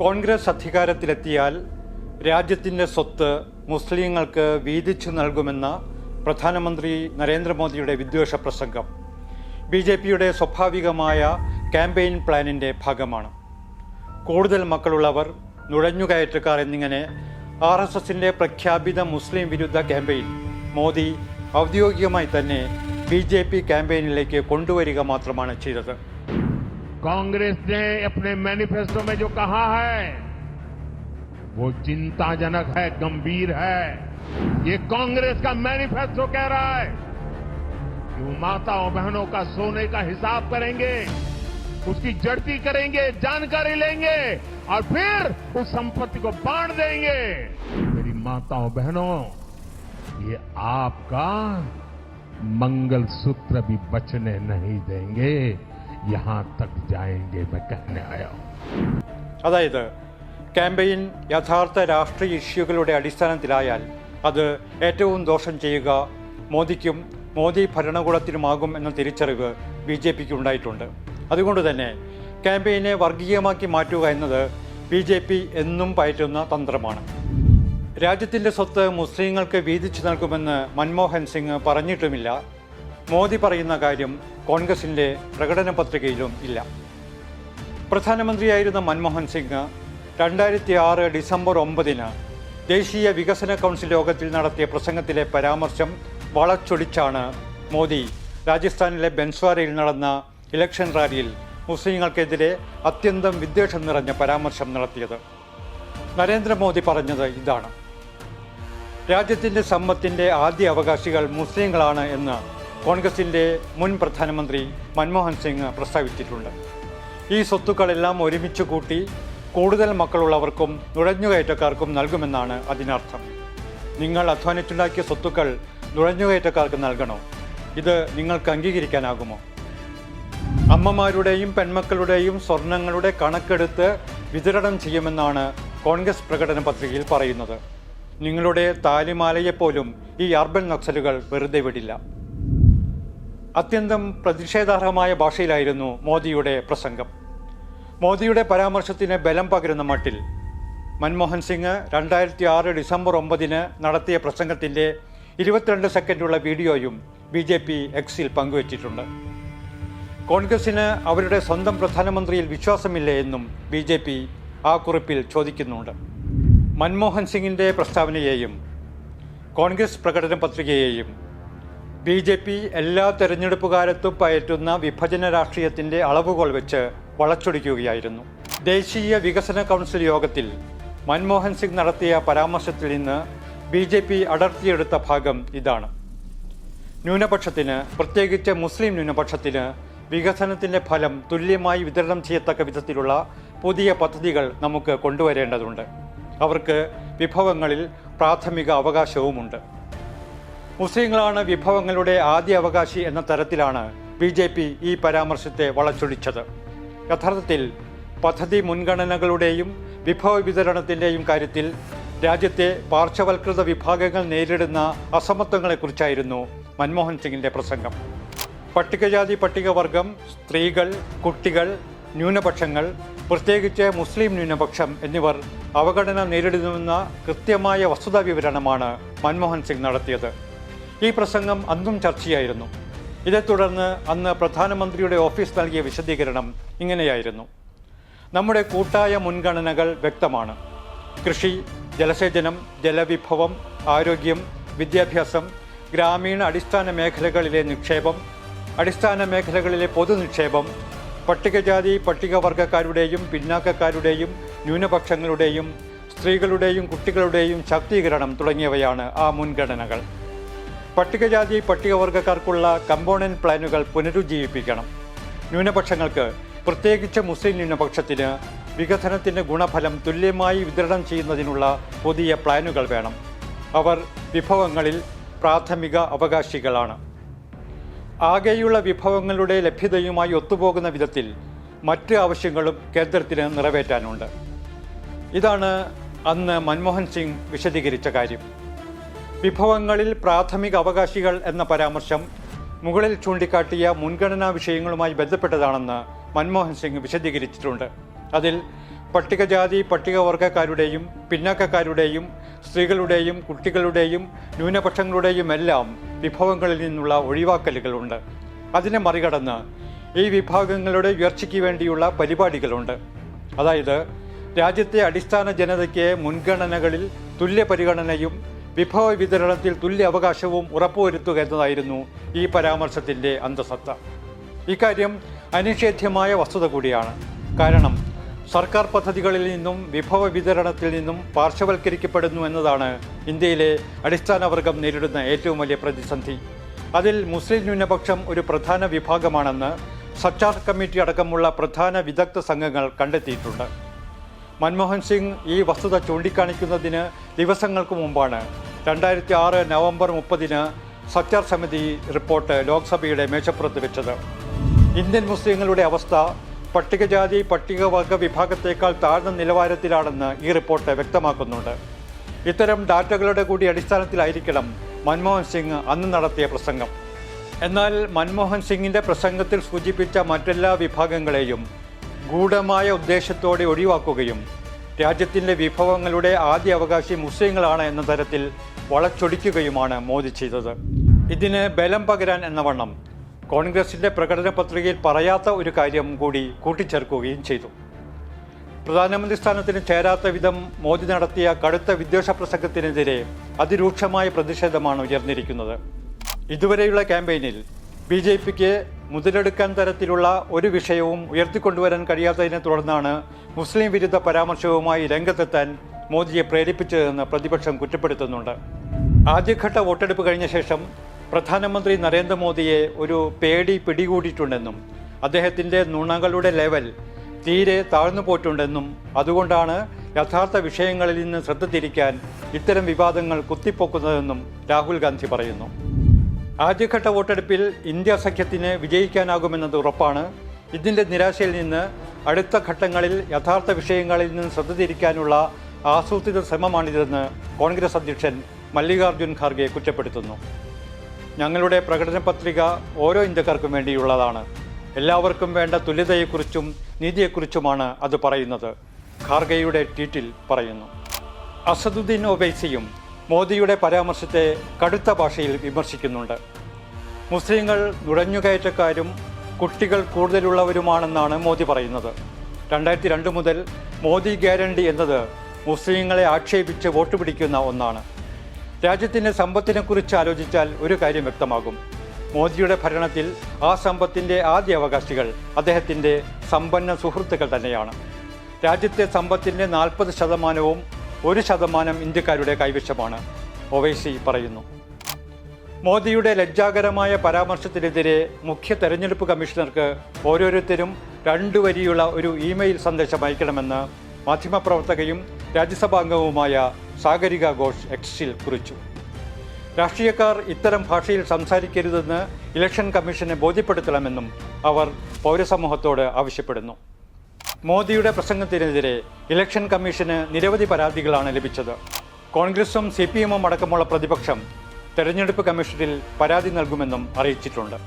കോൺഗ്രസ് അധികാരത്തിലെത്തിയാൽ രാജ്യത്തിന്റെ സ്വത്ത് മുസ്ലിങ്ങൾക്ക് വീതിച്ചു നൽകുമെന്ന പ്രധാനമന്ത്രി നരേന്ദ്രമോദിയുടെ വിദ്വേഷ പ്രസംഗം ബി ജെ പിയുടെ സ്വാഭാവികമായ ക്യാമ്പയിൻ പ്ലാനിന്റെ ഭാഗമാണ്. കൂടുതൽ മക്കളുള്ളവർ നുഴഞ്ഞുകയറ്റക്കാർ എന്നിങ്ങനെ ആർ എസ് എസിന്റെ പ്രഖ്യാപിത മുസ്ലിം വിരുദ്ധ ക്യാമ്പയിൻ മോദി ഔദ്യോഗികമായി തന്നെ ബി ജെ പി ക്യാമ്പയിനിലേക്ക് കൊണ്ടുവരിക മാത്രമാണ് ചെയ്തത്. कांग्रेस ने अपने मैनिफेस्टो में जो कहा है, वो चिंताजनक है, गंभीर है। ये कांग्रेस का मैनिफेस्टो कह रहा है, कि वो माताओं बहनों का सोने का हिसाब करेंगे, उसकी जड़ती करेंगे, जानकारी लेंगे, और फिर उस संपत्ति को बांट देंगे। मेरी माताओं बहनों, ये आपका मंगल सूत्र भी बचने नहीं देंगे। यहां तक जाएंगे मैं कहने आया हूं അതായത് ക്യാമ്പയിൻ യഥാർത്ഥ രാഷ്ട്രീയ ഇഷ്യൂകളുടെ അടിസ്ഥാനത്തിലായാൽ അത് ഏറ്റവും ദോഷം ചെയ്യുക മോദിക്കും മോദി ഭരണകൂടത്തിനുമാകും എന്ന തിരിച്ചറിവ് ബി ജെ പിക്ക് ഉണ്ടായിട്ടുണ്ട് അതുകൊണ്ട് തന്നെ ക്യാമ്പയിനെ വർഗീയമാക്കി മാറ്റുക എന്നത് ബി ജെ പി എന്നും പയറ്റുന്ന തന്ത്രമാണ് രാജ്യത്തിൻ്റെ സ്വത്ത് മുസ്ലിങ്ങൾക്ക് വീതിച്ചു നൽകുമെന്ന് മൻമോഹൻ സിംഗ് പറഞ്ഞിട്ടുമില്ല മോദി പറയുന്ന കാര്യം കോൺഗ്രസിന്റെ പ്രകടന പത്രികയിലും ഇല്ല. പ്രധാനമന്ത്രിയായിരുന്ന മൻമോഹൻ സിംഗ് രണ്ടായിരത്തി ആറ് ഡിസംബർ ഒമ്പതിന് ദേശീയ വികസന കൗൺസിൽ യോഗത്തിൽ നടത്തിയ പ്രസംഗത്തിലെ പരാമർശം വളച്ചൊടിച്ചാണ് മോദി രാജസ്ഥാനിലെ ബെൻസ്വാരയിൽ നടന്ന ഇലക്ഷൻ റാലിയിൽ മുസ്ലിങ്ങൾക്കെതിരെ അത്യന്തം വിദ്വേഷം നിറഞ്ഞ പരാമർശം നടത്തിയത്. നരേന്ദ്രമോദി പറഞ്ഞത് ഇതാണ്. രാജ്യത്തിന്റെ സമ്പത്തിന്റെ ആദ്യ അവകാശികൾ മുസ്ലിങ്ങളാണ് എന്ന് കോൺഗ്രസിന്റെ മുൻ പ്രധാനമന്ത്രി മൻമോഹൻ സിംഗ് പ്രസ്താവിച്ചിട്ടുണ്ട്. ഈ സ്വത്തുക്കളെല്ലാം ഒരുമിച്ച് കൂട്ടി കൂടുതൽ മക്കളുള്ളവർക്കും നുഴഞ്ഞുകയറ്റക്കാർക്കും നൽകുമെന്നാണ് അതിനർത്ഥം. നിങ്ങൾ അധ്വാനിച്ചുണ്ടാക്കിയ സ്വത്തുക്കൾ നുഴഞ്ഞുകയറ്റക്കാർക്ക് നൽകണോ? ഇത് നിങ്ങൾക്ക് അംഗീകരിക്കാനാകുമോ? അമ്മമാരുടെയും പെൺമക്കളുടെയും സ്വർണങ്ങളുടെ കണക്കെടുത്ത് വിതരണം ചെയ്യുമെന്നാണ് കോൺഗ്രസ് പ്രകടന പത്രികയിൽ പറയുന്നത്. നിങ്ങളുടെ താലിമാലയെപ്പോലും ഈ അർബൻ നക്സലുകൾ വെറുതെ വിടില്ല. അത്യന്തം പ്രതിഷേധാർഹമായ ഭാഷയിലായിരുന്നു മോദിയുടെ പ്രസംഗം. മോദിയുടെ പരാമർശത്തിന് ബലം പകരുന്ന മട്ടിൽ മൻമോഹൻ സിംഗ് രണ്ടായിരത്തി ആറ് ഡിസംബർ ഒമ്പതിന് നടത്തിയ പ്രസംഗത്തിന്റെ ഇരുപത്തിരണ്ട് സെക്കൻഡുള്ള വീഡിയോയും ബി ജെ പി എക്സിൽ പങ്കുവച്ചിട്ടുണ്ട്. കോൺഗ്രസിന് അവരുടെ സ്വന്തം പ്രധാനമന്ത്രിയിൽ വിശ്വാസമില്ലേ എന്നും ബി ജെ പി ആ കുറിപ്പിൽ ചോദിക്കുന്നുണ്ട്. മൻമോഹൻ സിംഗിന്റെ പ്രസ്താവനയെയും കോൺഗ്രസ് പ്രകടന പത്രികയെയും ബി ജെ പി എല്ലാ തെരഞ്ഞെടുപ്പ് കാലത്തും പയറ്റുന്ന വിഭജന രാഷ്ട്രീയത്തിന്റെ അളവുകൾ വെച്ച് വളച്ചൊടിക്കുകയായിരുന്നു. ദേശീയ വികസന കൗൺസിൽ യോഗത്തിൽ മൻമോഹൻ സിംഗ് നടത്തിയ പരാമർശത്തിൽ നിന്ന് ബി ജെ പി അടർത്തിയെടുത്ത ഭാഗം ഇതാണ്. ന്യൂനപക്ഷത്തിന് പ്രത്യേകിച്ച് മുസ്ലിം ന്യൂനപക്ഷത്തിന് വികസനത്തിന്റെ ഫലം തുല്യമായി വിതരണം ചെയ്യത്തക്ക വിധത്തിലുള്ള പുതിയ പദ്ധതികൾ നമുക്ക് കൊണ്ടുവരേണ്ടതുണ്ട്. അവർക്ക് വിഭവങ്ങളിൽ പ്രാഥമിക അവകാശവുമുണ്ട്. മുസ്ലിങ്ങളാണ് വിഭവങ്ങളുടെ ആദ്യ അവകാശി എന്ന തരത്തിലാണ് ബി ജെ പി ഈ പരാമർശത്തെ വളച്ചൊടിച്ചത്. യഥാർത്ഥത്തിൽ പദ്ധതി മുൻഗണനകളുടെയും വിഭവ വിതരണത്തിന്റെയും കാര്യത്തിൽ രാജ്യത്തെ പാർശ്വവൽകൃത വിഭാഗങ്ങൾ നേരിടുന്ന അസമത്വങ്ങളെക്കുറിച്ചായിരുന്നു മൻമോഹൻ സിംഗിന്റെ പ്രസംഗം. പട്ടികജാതി പട്ടികവർഗം സ്ത്രീകൾ കുട്ടികൾ ന്യൂനപക്ഷങ്ങൾ പ്രത്യേകിച്ച് മുസ്ലിം ന്യൂനപക്ഷം എന്നിവർ അവഗണന നേരിടുന്നുവെന്ന കൃത്യമായ വസ്തുതാ വിവരണമാണ് മൻമോഹൻ സിംഗ് നടത്തിയത്. ഈ പ്രസംഗം അന്നും ചർച്ചയായിരുന്നു. ഇതേ തുടർന്ന് അന്ന് പ്രധാനമന്ത്രിയുടെ ഓഫീസ് നൽകിയ വിശദീകരണം ഇങ്ങനെയായിരുന്നു. നമ്മുടെ കൂട്ടായ മുൻഗണനകൾ വ്യക്തമാണ്. കൃഷി ജലസേചനം ജലവിഭവം ആരോഗ്യം വിദ്യാഭ്യാസം ഗ്രാമീണ അടിസ്ഥാന മേഖലകളിലെ നിക്ഷേപം അടിസ്ഥാന മേഖലകളിലെ പൊതുനിക്ഷേപം പട്ടികജാതി പട്ടികവർഗക്കാരുടെയും പിന്നാക്കക്കാരുടെയും ന്യൂനപക്ഷങ്ങളുടെയും സ്ത്രീകളുടെയും കുട്ടികളുടെയും ശാക്തീകരണം തുടങ്ങിയവയാണ് ആ മുൻഗണനകൾ. പട്ടികജാതി പട്ടികവർഗക്കാർക്കുള്ള കമ്പോണന്റ് പ്ലാനുകൾ പുനരുജ്ജീവിപ്പിക്കണം. ന്യൂനപക്ഷങ്ങൾക്ക് പ്രത്യേകിച്ച് മുസ്ലിം ന്യൂനപക്ഷത്തിന് വികസനത്തിന്റെ ഗുണഫലം തുല്യമായി വിതരണം ചെയ്യുന്നതിനുള്ള പുതിയ പ്ലാനുകൾ വേണം. അവർ വിഭവങ്ങളിൽ പ്രാഥമിക അവകാശികളാണ്. ആകെയുള്ള വിഭവങ്ങളുടെ ലഭ്യതയുമായി ഒത്തുപോകുന്ന വിധത്തിൽ മറ്റ് ആവശ്യങ്ങളും കേന്ദ്രത്തിന് നിറവേറ്റാനുണ്ട്. ഇതാണ് അന്ന് മൻമോഹൻ സിംഗ് വിശദീകരിച്ച കാര്യം. വിഭവങ്ങളിൽ പ്രാഥമിക അവകാശികൾ എന്ന പരാമർശം മുകളിൽ ചൂണ്ടിക്കാട്ടിയ മുൻഗണനാ വിഷയങ്ങളുമായി ബന്ധപ്പെട്ടതാണെന്ന് മൻമോഹൻ സിംഗ് വിശദീകരിച്ചിട്ടുണ്ട്. അതിൽ പട്ടികജാതി പട്ടികവർഗക്കാരുടെയും പിന്നാക്കക്കാരുടെയും സ്ത്രീകളുടെയും കുട്ടികളുടെയും ന്യൂനപക്ഷങ്ങളുടെയും എല്ലാം വിഭവങ്ങളിൽ നിന്നുള്ള ഒഴിവാക്കലുകളുണ്ട്. അതിനെ മറികടന്ന് ഈ വിഭാഗങ്ങളുടെ ഉയർച്ചയ്ക്ക് വേണ്ടിയുള്ള പരിപാടികളുണ്ട്. അതായത് രാജ്യത്തെ അടിസ്ഥാന ജനതയ്ക്ക് മുൻഗണനകളിൽ തുല്യ പരിഗണനയും വിഭവ വിതരണത്തിൽ തുല്യ അവകാശവും ഉറപ്പുവരുത്തുക എന്നതായിരുന്നു ഈ പരാമർശത്തിന്റെ അന്തസത്ത. ഇക്കാര്യം അനിഷേധ്യമായ വസ്തുത കൂടിയാണ്. കാരണം സർക്കാർ പദ്ധതികളിൽ നിന്നും വിഭവ വിതരണത്തിൽ നിന്നും പാർശ്വവൽക്കരിക്കപ്പെടുന്നു എന്നതാണ് ഇന്ത്യയിലെ അടിസ്ഥാനവർഗം നേരിടുന്ന ഏറ്റവും വലിയ പ്രതിസന്ധി. അതിൽ മുസ്ലിം ന്യൂനപക്ഷം ഒരു പ്രധാന വിഭാഗമാണെന്ന് സച്ചാർ കമ്മിറ്റി അടക്കമുള്ള പ്രധാന വിദഗ്ധ സംഘങ്ങൾ കണ്ടെത്തിയിട്ടുണ്ട്. മൻമോഹൻ സിംഗ് ഈ വസ്തുത ചൂണ്ടിക്കാണിക്കുന്നതിന് ദിവസങ്ങൾക്ക് മുമ്പാണ് രണ്ടായിരത്തി ആറ് നവംബർ മുപ്പതിന് സച്ചാർ സമിതി റിപ്പോർട്ട് ലോക്സഭയുടെ മേശപ്പുറത്ത് വെച്ചത്. ഇന്ത്യൻ മുസ്ലിങ്ങളുടെ അവസ്ഥ പട്ടികജാതി പട്ടികവർഗ വിഭാഗത്തേക്കാൾ താഴ്ന്ന നിലവാരത്തിലാണെന്ന് ഈ റിപ്പോർട്ട് വ്യക്തമാക്കുന്നുണ്ട്. ഇത്തരം ഡാറ്റകളുടെ കൂടി അടിസ്ഥാനത്തിലായിരിക്കണം മൻമോഹൻ സിംഗ് അന്ന് നടത്തിയ പ്രസംഗം. എന്നാൽ മൻമോഹൻ സിംഗിന്റെ പ്രസംഗത്തിൽ സൂചിപ്പിച്ച മറ്റെല്ലാ വിഭാഗങ്ങളെയും ഗൂഢമായ ഉദ്ദേശത്തോടെ ഒഴിവാക്കുകയും രാജ്യത്തിന്റെ വിഭവങ്ങളുടെ ആദ്യ അവകാശി മുസ്ലിങ്ങളാണ് എന്ന തരത്തിൽ വളച്ചൊടിക്കുകയുമാണ് മോദി ചെയ്തത്. ഇതിന് ബലം പകരാൻ എന്ന വണ്ണം കോൺഗ്രസിന്റെ പ്രകടന പത്രികയിൽ പറയാത്ത ഒരു കാര്യം കൂടി കൂട്ടിച്ചേർക്കുകയും ചെയ്തു. പ്രധാനമന്ത്രി സ്ഥാനത്തിന് ചേരാത്ത വിധം മോദി നടത്തിയ കടുത്ത വിദ്വേഷ പ്രസംഗത്തിനെതിരെ അതിരൂക്ഷമായ പ്രതിഷേധമാണ് ഉയർന്നിരിക്കുന്നത്. ഇതുവരെയുള്ള ക്യാമ്പയിനിൽ ബി ജെ പിക്ക് മുതലെടുക്കാൻ തരത്തിലുള്ള ഒരു വിഷയവും ഉയർത്തിക്കൊണ്ടുവരാൻ കഴിയാത്തതിനെ തുടർന്നാണ് മുസ്ലിം വിരുദ്ധ പരാമർശവുമായി രംഗത്തെത്താൻ മോദിയെ പ്രേരിപ്പിച്ചതെന്ന് പ്രതിപക്ഷം കുറ്റപ്പെടുത്തുന്നുണ്ട്. ആദ്യഘട്ട വോട്ടെടുപ്പ് കഴിഞ്ഞ ശേഷം പ്രധാനമന്ത്രി നരേന്ദ്രമോദിയെ ഒരു പേടി പിടികൂടിയിട്ടുണ്ടെന്നും അദ്ദേഹത്തിന്റെ നുണകളുടെ ലെവൽ തീരെ താഴ്ന്നു പോയിട്ടുണ്ടെന്നും അതുകൊണ്ടാണ് യഥാർത്ഥ വിഷയങ്ങളിൽ നിന്ന് ശ്രദ്ധ തിരിക്കാൻ ഇത്തരം വിവാദങ്ങൾ കുത്തിപ്പൊക്കുന്നതെന്നും രാഹുൽ ഗാന്ധി പറയുന്നു. ആദ്യഘട്ട വോട്ടെടുപ്പിൽ ഇന്ത്യ സഖ്യത്തിന് വിജയിക്കാനാകുമെന്നത് ഉറപ്പാണ്. ഇതിന്റെ നിരാശയിൽ നിന്ന് അടുത്ത ഘട്ടങ്ങളിൽ യഥാർത്ഥ വിഷയങ്ങളിൽ നിന്ന് ശ്രദ്ധ തിരിക്കാനുള്ള ആസൂത്രിത ശ്രമമാണിതെന്ന് കോൺഗ്രസ് അധ്യക്ഷൻ മല്ലികാർജുൻ ഖാർഗെ കുറ്റപ്പെടുത്തുന്നു. ഞങ്ങളുടെ പ്രകടന പത്രിക ഓരോ ഇന്ത്യക്കാർക്കും വേണ്ടിയുള്ളതാണ്. എല്ലാവർക്കും വേണ്ട തുല്യതയെക്കുറിച്ചും നീതിയെക്കുറിച്ചുമാണ് അത് പറയുന്നത്. ഖാർഗെയുടെ ട്വീറ്റിൽ പറയുന്നു. അസദുദ്ദീൻ ഒബൈസിയും മോദിയുടെ പരാമർശത്തെ കടുത്ത ഭാഷയിൽ വിമർശിക്കുന്നുണ്ട്. മുസ്ലിങ്ങൾ നുഴഞ്ഞുകയറ്റക്കാരും കുട്ടികൾ കൂടുതലുള്ളവരുമാണെന്നാണ് മോദി പറയുന്നത്. രണ്ടായിരത്തി രണ്ട് മുതൽ മോദി ഗ്യാരണ്ടി എന്നത് മുസ്ലിങ്ങളെ ആക്ഷേപിച്ച് വോട്ട് പിടിക്കുന്ന ഒന്നാണ്. രാജ്യത്തിന്റെ സമ്പത്തിനെക്കുറിച്ച് ആലോചിച്ചാൽ ഒരു കാര്യം വ്യക്തമാകും. മോദിയുടെ ഭരണത്തിൽ ആ സമ്പത്തിന്റെ ആദ്യ അവകാശികൾ അദ്ദേഹത്തിന്റെ സമ്പന്ന സുഹൃത്തുക്കൾ തന്നെയാണ്. രാജ്യത്തെ സമ്പത്തിന്റെ നാൽപ്പത് ശതമാനവും ഒരു ശതമാനം ഇന്ത്യക്കാരുടെ കൈവശമാണ്. ഒവൈസി പറയുന്നു. മോദിയുടെ ലജ്ജാകരമായ പരാമർശത്തിനെതിരെ മുഖ്യ തെരഞ്ഞെടുപ്പ് കമ്മീഷണർക്ക് ഓരോരുത്തരും രണ്ടു വരിയുള്ള ഒരു ഇമെയിൽ സന്ദേശം അയക്കണമെന്ന് മാധ്യമപ്രവർത്തകയും രാജ്യസഭാംഗവുമായ സാഗരിക ഘോഷ് എക്സിൽ കുറിച്ചു. രാഷ്ട്രീയക്കാർ ഇത്തരം ഭാഷയിൽ സംസാരിക്കരുതെന്ന് ഇലക്ഷൻ കമ്മീഷനെ ബോധ്യപ്പെടുത്തണമെന്നും അവർ പൗരസമൂഹത്തോട് ആവശ്യപ്പെടുന്നു. മോദിയുടെ പ്രസംഗത്തിനെതിരെ ഇലക്ഷൻ കമ്മീഷന് നിരവധി പരാതികളാണ് ലഭിച്ചത്. കോൺഗ്രസും സി പി എമ്മും അടക്കമുള്ള പ്രതിപക്ഷം തെരഞ്ഞെടുപ്പ് കമ്മീഷനിൽ പരാതി നൽകുമെന്നും അറിയിച്ചിട്ടുണ്ട്.